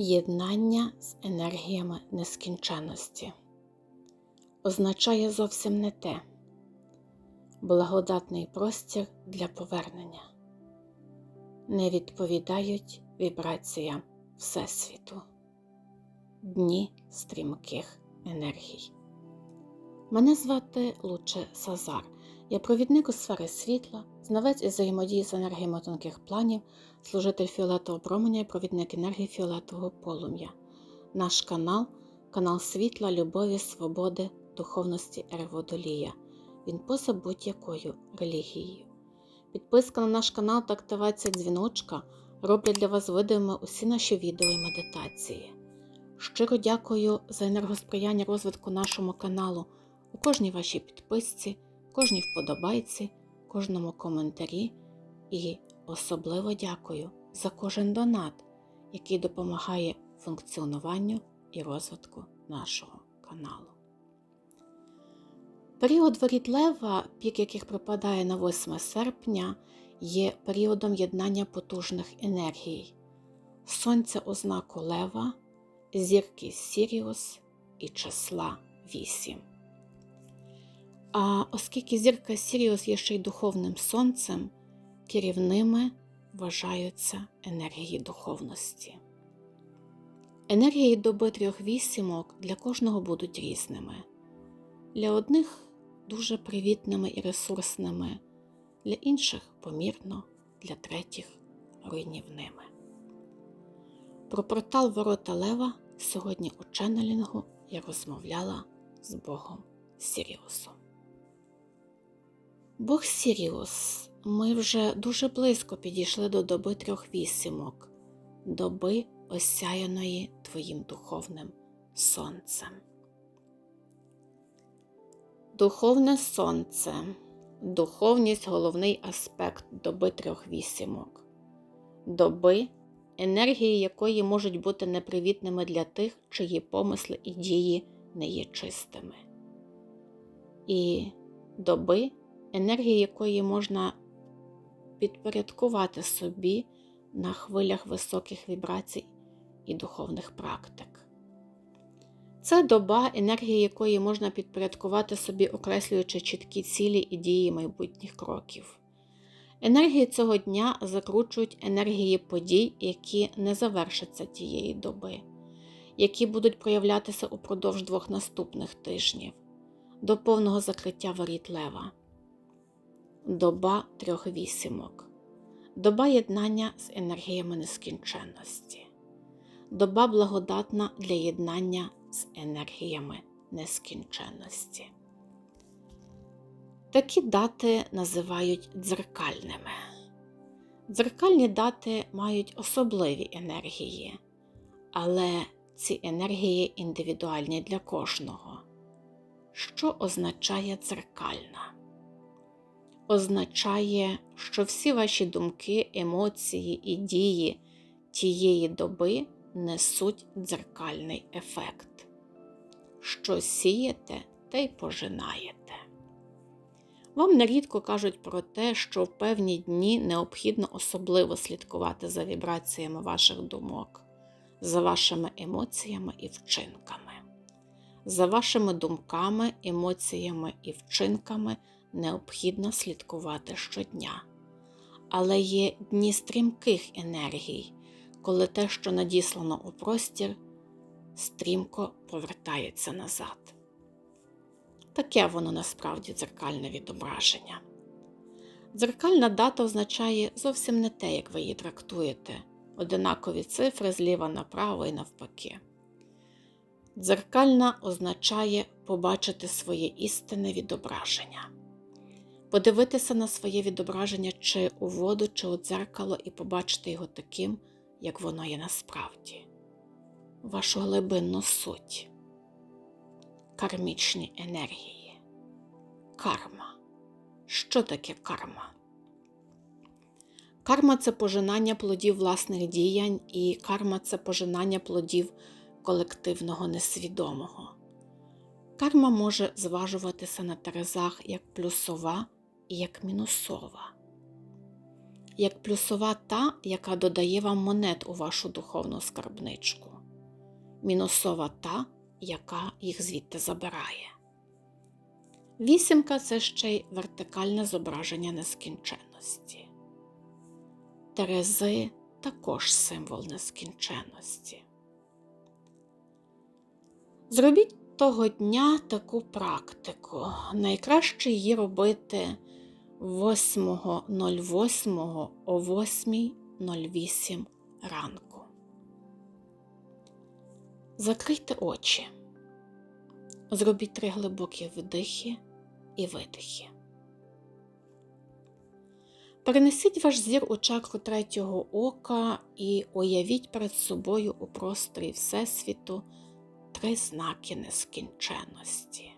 Єднання з енергіями нескінченності означає зовсім не те благодатний простір для повернення, не відповідають вібраціям Всесвіту, дні стрімких енергій. Мене звати Луче Сазар. Я провідник у сфери світла, знавець із взаємодії з енергіями тонких планів, служитель фіолетового променя і провідник енергії фіолетового полум'я. Наш канал канал світла, любові, свободи, духовності Ерводолія. Він поза будь-якою релігією. Підписка на наш канал та активація дзвіночка роблять для вас видимими усі наші відео і медитації. Щиро дякую за енергосприяння розвитку нашому каналу у кожній вашій підписці кожній вподобайці, кожному коментарі і особливо дякую за кожен донат, який допомагає функціонуванню і розвитку нашого каналу. Період воріт Лева, пік яких припадає на 8 серпня, є періодом єднання потужних енергій, Сонця ознаку Лева, зірки Сіріус і числа 8. А оскільки зірка Сіріус є ще й духовним сонцем, керівними вважаються енергії духовності. Енергії доби трьох вісімок для кожного будуть різними. Для одних дуже привітними і ресурсними, для інших помірно, для третіх руйнівними. Про портал Ворота Лева сьогодні у ченнелінгу я розмовляла з Богом Сіріусом. Бог Сіріус, ми вже дуже близько підійшли до доби трьох вісімок, доби осяяної Твоїм духовним сонцем. Духовне сонце, духовність головний аспект доби трьох вісімок, доби, енергії якої можуть бути непривітними для тих, чиї помисли і дії не є чистими. І доби енергії якої можна підпорядкувати собі на хвилях високих вібрацій і духовних практик. Це доба, енергії якої можна підпорядкувати собі, окреслюючи чіткі цілі і дії майбутніх кроків. Енергії цього дня закручують енергії подій, які не завершаться тієї доби, які будуть проявлятися упродовж двох наступних тижнів, до повного закриття воріт лева доба трьох вісімок, доба єднання з енергіями нескінченності, доба благодатна для єднання з енергіями нескінченності. Такі дати називають дзеркальними. Дзеркальні дати мають особливі енергії, але ці енергії індивідуальні для кожного. Що означає дзеркальна? Означає, що всі ваші думки, емоції і дії тієї доби несуть дзеркальний ефект. Що сієте, те й пожинаєте. Вам нерідко кажуть про те, що в певні дні необхідно особливо слідкувати за вібраціями ваших думок, за вашими емоціями і вчинками. За вашими думками, емоціями і вчинками необхідно слідкувати щодня. Але є дні стрімких енергій, коли те, що надіслано у простір, стрімко повертається назад. Таке воно насправді дзеркальне відображення. Дзеркальна дата означає зовсім не те, як ви її трактуєте, одинакові цифри зліва направо і навпаки. Дзеркальна означає побачити своє істинне відображення подивитися на своє відображення чи у воду, чи у дзеркало, і побачити його таким, як воно є насправді, вашу глибинну суть, кармічні енергії, карма. Що таке карма? Карма це пожинання плодів власних діянь, і карма це пожинання плодів колективного несвідомого. Карма може зважуватися на терезах як плюсова і як мінусова, як плюсова та, яка додає вам монет у вашу духовну скарбничку. мінусова та, яка їх звідти забирає. Вісімка це ще й вертикальне зображення нескінченності. Терези також символ нескінченності. Зробіть того дня таку практику. Найкраще її робити 8.08 о 8.08 ранку. Закрийте очі. Зробіть три глибокі вдихи і видихи. Перенесіть ваш зір у чакру третього ока і уявіть перед собою у просторі Всесвіту три знаки нескінченності.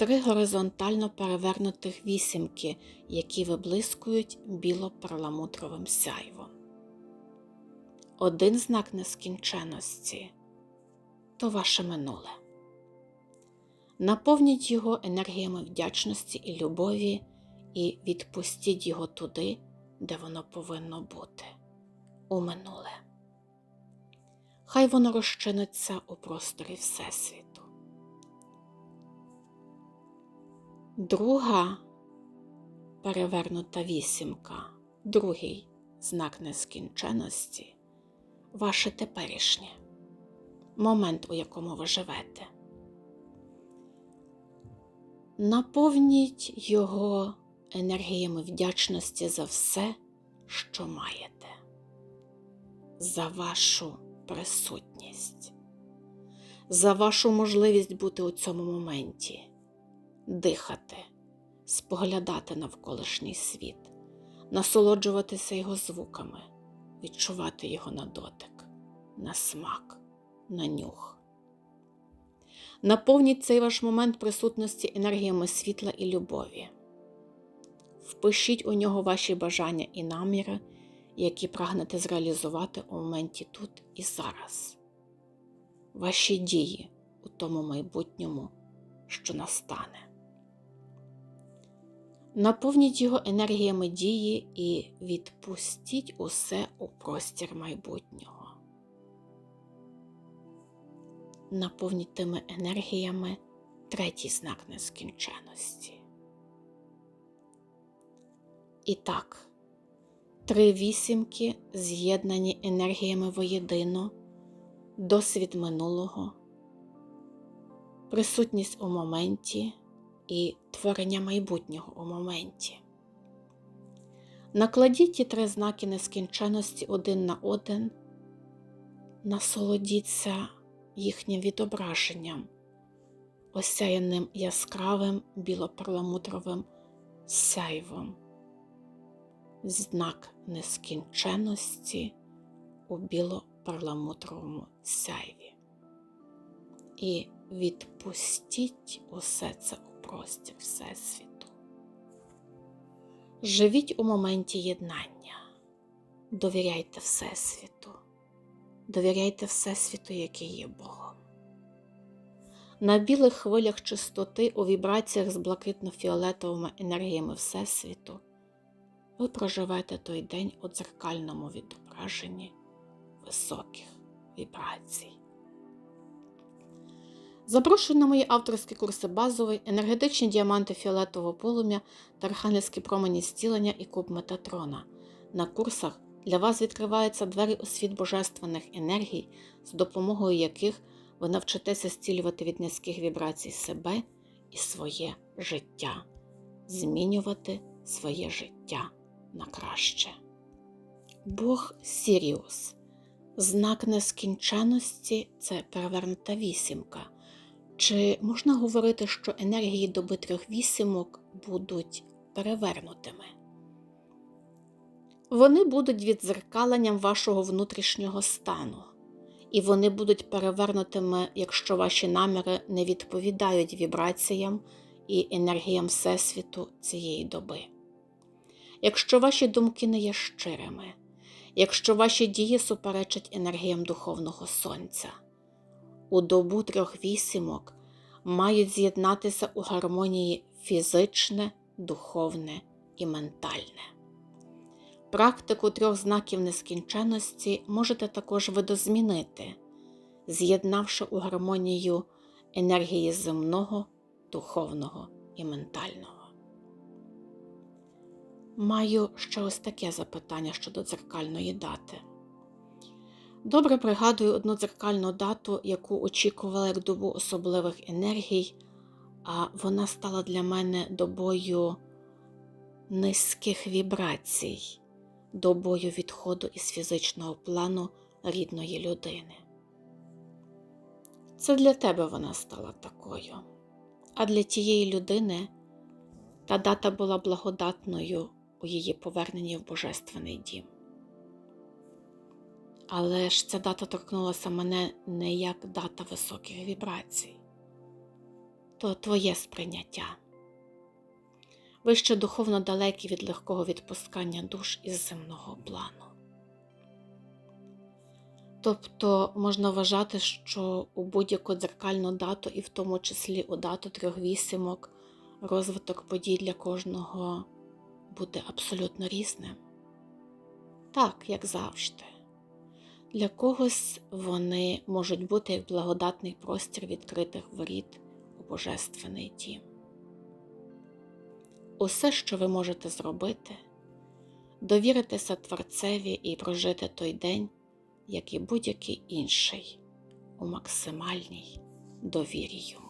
Три горизонтально перевернутих вісімки, які виблискують біло-перламутровим сяйвом. Один знак нескінченності то ваше минуле. Наповніть його енергіями вдячності і любові і відпустіть його туди, де воно повинно бути у минуле. Хай воно розчиниться у просторі Всесвіту. Друга перевернута вісімка, другий знак нескінченості, ваше теперішнє, момент, у якому ви живете. Наповніть його енергіями вдячності за все, що маєте, за вашу присутність, за вашу можливість бути у цьому моменті, дихати, споглядати навколишній світ, насолоджуватися його звуками, відчувати його на дотик, на смак, на нюх. Наповніть цей ваш момент присутності енергіями світла і любові. Впишіть у нього ваші бажання і наміри, які прагнете зреалізувати у моменті тут і зараз. Ваші дії у тому майбутньому, що настане. Наповніть його енергіями дії і відпустіть усе у простір майбутнього наповніть тими енергіями третій знак нескінченості. І так, три вісімки з'єднані енергіями воєдино, досвід минулого, присутність у моменті і творення майбутнього у моменті. Накладіть ті три знаки нескінченості один на один, насолодіться їхнім відображенням, осяяним яскравим білоперламутровим сяйвом, знак нескінченності у білоперламутровому сяйві. І відпустіть усе це простір Всесвіту. Живіть у моменті єднання, довіряйте Всесвіту. Довіряйте Всесвіту, який є Богом. На білих хвилях чистоти у вібраціях з блакитно-фіолетовими енергіями Всесвіту ви проживете той день у дзеркальному відображенні високих вібрацій. Запрошую на мої авторські курси базовий, енергетичні діаманти фіолетового полум'я та архангельські промені зцілення і куб Метатрона. На курсах для вас відкриваються двері у світ божественних енергій, з допомогою яких ви навчитеся зцілювати від низьких вібрацій себе і своє життя, змінювати своє життя на краще. Бог Сіріус. Знак нескінченності це перевернута вісімка. Чи можна говорити, що енергії доби трьох вісімок будуть перевернутими? Вони будуть відзеркаленням вашого внутрішнього стану, і вони будуть перевернутими, якщо ваші наміри не відповідають вібраціям і енергіям Всесвіту цієї доби. Якщо ваші думки не є щирими, якщо ваші дії суперечать енергіям Духовного Сонця, у добу трьох вісімок мають з'єднатися у гармонії фізичне, духовне і ментальне. Практику трьох знаків нескінченності можете також видозмінити, з'єднавши у гармонію енергії земного, духовного і ментального. Маю ще ось таке запитання щодо дзеркальної дати. Добре пригадую одну дзеркальну дату, яку очікувала як добу особливих енергій, а вона стала для мене добою низьких вібрацій, добою відходу із фізичного плану рідної людини. Це для тебе вона стала такою, а для тієї людини та дата була благодатною у її поверненні в Божественний дім. Але ж ця дата торкнулася мене не як дата високих вібрацій, то твоє сприйняття. Ви ще духовно далекі від легкого відпускання душ із земного плану. Тобто можна вважати, що у будь-яку дзеркальну дату, і в тому числі у дату трьох вісімок, розвиток подій для кожного буде абсолютно різним. Так, як завжди. Для когось вони можуть бути як благодатний простір відкритих воріт у Божественний дім. Усе, що ви можете зробити, довіритися Творцеві і прожити той день, як і будь-який інший, у максимальній довірі йому.